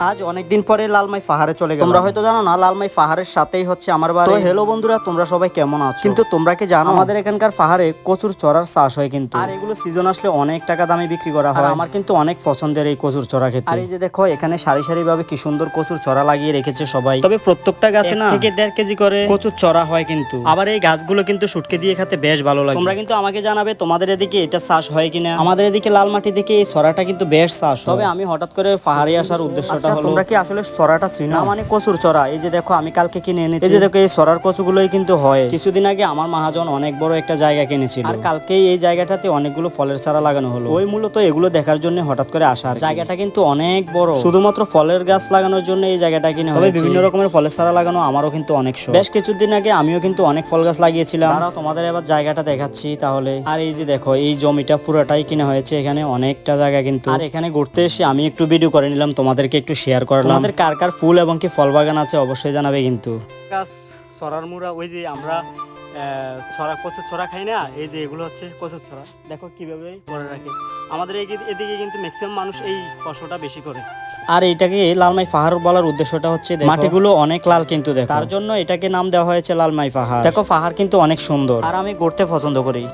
আজ অনেকদিন পরে লালমাই পাহাড়ে চলে গেলাম। তোমরা হয়তো জানো না লালমাই পাহাড়ের সাথেই হচ্ছে আমার বাড়ি। তো হ্যালো বন্ধুরা তোমরা সবাই কেমন আছো? কিন্তু তোমরা কি জানো? আমাদের এখানকার পাহাড়ে কচুর চড়ার চাষ হয় কিন্তু। আর এগুলো সিজন আসলে অনেক টাকা দামে বিক্রি করা হয়। আমার কিন্তু অনেক পছন্দের এই কচুর চড়া খেতে। আর এই যে দেখো এখানে সারি সারি ভাবে কি সুন্দর কচুর চড়া লাগিয়ে রেখেছে সবাই। তবে প্রত্যেকটা গাছে না থেকে দেড় কেজি করে কচুর চড়া হয় কিন্তু। আবার এই গাছগুলো কিন্তু শুটকে দিয়ে খেতে বেশ ভালো লাগে। তোমরা কিন্তু আমাকে জানাবে তোমাদের এদিকে এটা চাষ হয় কিনা? আমাদের এদিকে লাল মাটি দিকে এই চড়াটা কিন্তু বেশ চাষ হয়। তবে আমি হঠাৎ করে পাহাড়ে আসার উদ্দেশ্যটা হলো তোমরা কি আসলে ছড়াটা চিনো? না মানে কচুর চড়া। এই যে দেখো আমি কালকে কিনে এনেছি। এই যে দেখো এই ছড়ার কচুগুলোই কিন্তু হয়। কিছুদিন আগে আমার মহাজন অনেক বড় একটা জায়গা কিনেছিল। আর কালকেই এই জায়গাটাতে অনেকগুলো ফলের চারা লাগানো হলো। ওই মূলত এগুলো দেখার জন্য হঠাৎ করে আসা আর কি। জায়গাটা কিন্তু অনেক বড়। শুধুমাত্র ফলের গাছ লাগানোর জন্য এই জায়গাটা কিনে তবে বিভিন্ন রকমের ফলের চারা লাগানো আমারও কিন্তু অনেক শখ। বেশ কিছুদিন আগে আমিও কিন্তু অনেক ফল গাছ লাগিয়েছিলাম। তারা তোমাদের এবার জায়গাটা দেখাচ্ছি তাহলে। আর এই যে দেখো এই জমিটা পুরোটাই কিনা হয়েছে। এখানে অনেকটা জায়গা কিন্তু। আর এখানে ঘুরতে এসে আমি একটু ভিডিও করে নিলাম তোমাদেরকে একটু শেয়ার করলাম। আমাদের কার কার ফুল এবং কি ফল বাগান আছে অবশ্যই জানাবে কিন্তু। গাছ ছড়ার মুড়া ওই যে আমরা ছড়া কচুর ছড়া খাই না এই যে এগুলো হচ্ছে কচুর ছড়া। দেখো কীভাবে করে রাখে। আমাদের এই- এদিকে কিন্তু ম্যাক্সিমাম মানুষ এই ফসলটা বেশি করে। আর এটাকে লালমাই পাহাড় বলার উদ্দেশ্যটা হচ্ছে মাটিগুলো অনেক লাল কিন্তু দেখো। তার জন্য এটাকে নাম দেওয়া হয়েছে লালমাই পাহাড় দেখো পাহাড় কিন্তু অনেক সুন্দর। আর আমি ঘুরতে পছন্দ করি।